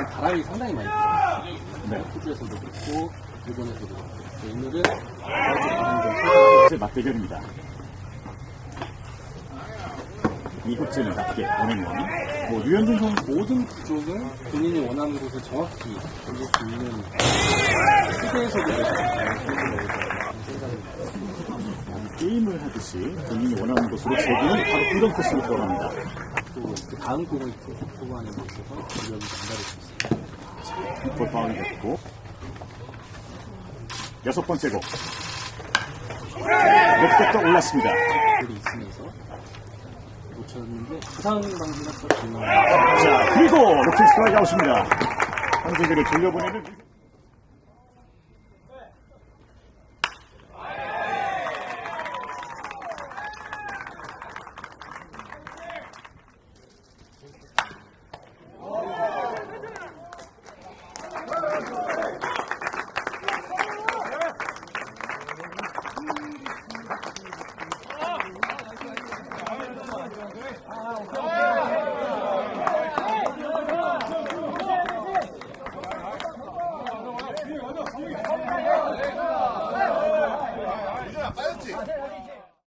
오늘은 바람이 상당히 많이 불어요. 네. 호주에서도 그렇고 일본에서도 그렇고 그래서 오늘은 바람이 좀 살짝 이제 맞대결입니다. 이국제는답게 보내는 뭐 류현진 선수 모든 구종을 본인이 원하는 곳을 정확히 던질 수 있는 시대에서도 생각입니다. 게임을 하듯이 본인이 원하는 곳으로 제공을 바로 이런 코스로 들어갑니다. 또그 다음 공을 소구하는 데 있어서 위력이 전달될 수 있습니다. 이골 파울이 됐고 여섯 번째 곡떠 올랐습니다. 들이 있으면서 놓쳤는데 부상 방지가 또 중요합니다. 자 그리고 로킹 스트라이크 아웃입니다. 한재규를 돌려보내는 Yeah, yeah, yeah.